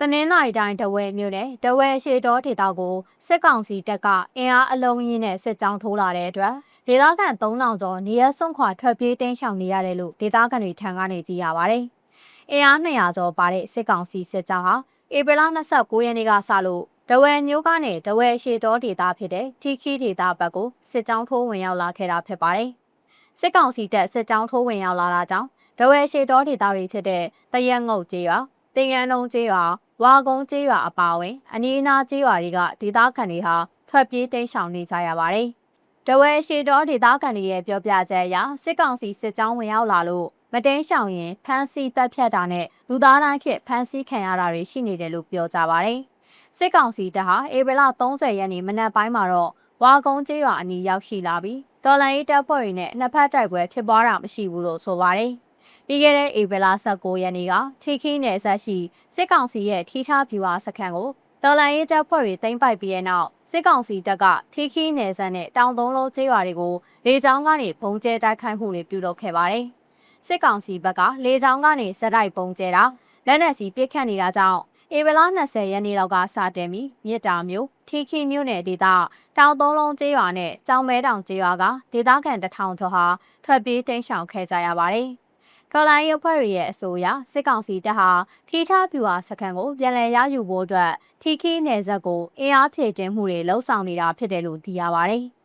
တနင်္သာရီတိုင်းတဝဲမြို့နယ်တဝဲရှေတော်ဒေသကိုစစ်ကောင်စီတပ်ကအင်အားအလုံးကြီးနဲ့စစ်ကြောင်းထိုးလာတဲ့အတွက်ဒေသခံ3000ကျော်နေရစွန့်ခွာထွက်ပြေးတိမ်းရှောင်နေရတယ်လို့ဒေသခံတွေထံကနေသိရပါဗျ။အင်အား200ကျော်ပါတဲ့စစ်ကောင်စီစစ်ကြောင်းဟာဧပြီလ29ရက်နေ့ကစလို့တဝဲမျိုးကနေတဝဲရှေတော်ဒေသဖြစ်တဲ့ထီခီဒေသဘက်ကိုစစ်ကြောင်းထိုးဝင်ရောက်လာခဲ့တာဖြစ်ပါတယ်။စစ်ကောင်စီတပ်စစ်ကြောင်းထိုးဝင်ရောက်လာတာကြောင့်တဝဲရှေတော်ဒေသတွေဖြစ်တဲ့တရက်ငုတ်ကျေးရွာတင်ရန်လုံးကျေးရွာ ဝါကုန်းကျေးရွာအပါအဝင်အနီးအနားကျေးရွာတွေကဒေသခံတွေဟာထွက်ပြေးတိမ်းရှောင်နေကြရပါတယ်။တဝဲရှေတော်ဒေသခံတွေရဲ့ပြောပြချက်အရစစ်ကောင်စီစစ်ကြောင်းဝင်ရောက်လာလို့မတင်းရှောင်ရင်ဖမ်းဆီးတပ်ဖြတ်တာနဲ့လူသားတိုင်းဖြစ်ဖမ်းဆီးခံရတာတွေရှိနေတယ်လို့ပြောကြပါတယ်။စစ်ကောင်စီတပ်ဟာဧပြီလ30ရက်နေ့မနက်ပိုင်းမှာတော့ဝါကုန်းကျေးရွာအနီးရောက်ရှိလာပြီးတော်လန်ရေးတပ်ဖွဲ့တွေနဲ့နှစ်ဖက်တိုက်ပွဲဖြစ်ပွားတာမရှိဘူးလို့ဆိုပါတယ်။ ပြီးခဲ့တဲ့ဧပြီလ19ရက်နေ့ကထီခီနယ်ဆက်ရှိစစ်ကောင်စီရဲ့ထီထားဖြူဟာစခန်းကိုတော်လန်ရေးတပ်ဖွဲ့တွေသိမ်းပိုက်ပြီးတဲ့နောက်စစ်ကောင်စီတပ်ကထီခီနယ်ဆက်နဲ့တောင်သုံးလုံးကျေးရွာတွေကိုလေကြောင်းကနေပုံကျဲတိုက်ခိုက်မှုတွေပြုလုပ်ခဲ့ပါတယ်။စစ်ကောင်စီဘက်ကလေကြောင်းကနေစက်တိုက်ပုံကျဲတာလက်နက်စီပစ်ခတ်နေတာကြောင့်ဧပြီလ20ရက်နေ့လောက်ကစတင်ပြီးမြစ်တာမျိုးထီခီမြို့နယ်ဒေသတောင်သုံးလုံးကျေးရွာနဲ့ကျောင်းမဲတောင်ကျေးရွာကဒေသခံတထောင်ကျော်ဟာထွက်ပြေးတိမ်းရှောင်ခဲ့ကြရပါတယ်။ တော်လိုင်းရုပ်ဖွဲ့တွေရဲ့အဆိုအရစစ်ကောင်စီတပ်ဟာထီထားပြူဟာစခန်းကိုပြန်လည်ရယူဖို့အတွက်ထီခီနယ်ဇက်ကိုအင်အားဖြည့်တင်းမှုတွေလှုံ့ဆော်နေတာဖြစ်တယ်လို့သိရပါတယ်။